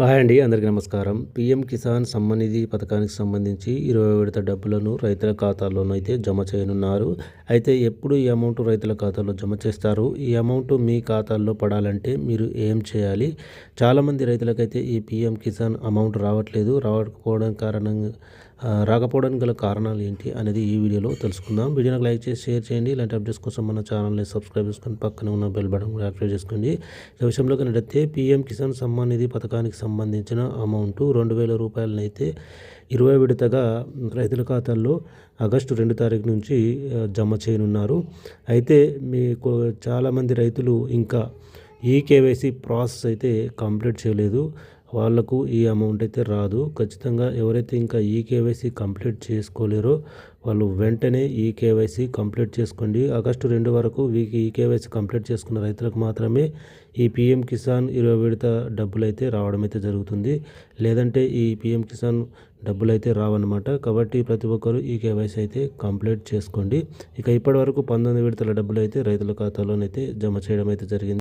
Hi అండి అందరికీ నమస్కారం. పీఎం కిసాన్ సమ్మనిధి పథకానికి సంబంధించి ఇరవై విడత డబ్బులను రైతుల ఖాతాల్లోనైతే జమ చేయనున్నారు. అయితే ఎప్పుడు ఈ అమౌంట్ రైతుల ఖాతాలో జమ చేస్తారు? ఈ అమౌంట్ మీ ఖాతాల్లో పడాలంటే మీరు ఏం చేయాలి? చాలామంది రైతులకైతే ఈ పీఎం కిసాన్ అమౌంట్ రావట్లేదు. రావకపోవడం కారణంగా రాకపోవడానికి గల కారణాలు ఏంటి అనేది ఈ వీడియోలో తెలుసుకుందాం. వీడియోకి లైక్ చేసి షేర్ చేయండి. ఇలాంటి అప్డేట్స్ కోసం మన ఛానల్ని సబ్స్క్రైబ్ చేసుకొని పక్కన ఉన్న బెల్ బటన్ కూడా యాక్టివేట్ చేసుకోండి. ఈ విషయంలో కనుడైతే పిఎం కిసాన్ సమ్మాన్ నిధి పథకానికి సంబంధించిన అమౌంట్ రెండు వేల రూపాయలనైతే ఇరవై విడతగా రైతుల ఖాతాల్లో ఆగస్టు రెండు తారీఖు నుంచి జమ చేయనున్నారు. అయితే మీకు చాలామంది రైతులు ఇంకా ఈ కేవైసీ ప్రాసెస్ అయితే కంప్లీట్ చేయలేదు. వాళ్ళకు ఈ అమౌంట్ అయితే రాదు. ఖచ్చితంగా ఎవరైతే ఇంకా ఈ కేవైసీ కంప్లీట్ చేసుకోలేరో వాళ్ళు వెంటనే ఈ కేవైసీ కంప్లీట్ చేసుకోండి. ఆగస్టు రెండు వరకు వీకి ఈ కేవైసీ కంప్లీట్ చేసుకున్న రైతులకు మాత్రమే ఈ పిఎం కిసాన్ ఇరవై విడత డబ్బులు అయితే రావడం అయితే జరుగుతుంది. లేదంటే ఈ పిఎం కిసాన్ డబ్బులు అయితే రావన్నమాట. కాబట్టి ప్రతి ఒక్కరు ఈ కేవైసీ అయితే కంప్లీట్ చేసుకోండి. ఇక ఇప్పటి వరకు పంతొమ్మిది విడతల డబ్బులు అయితే రైతుల ఖాతాలోనైతే జమ చేయడం అయితే జరిగింది.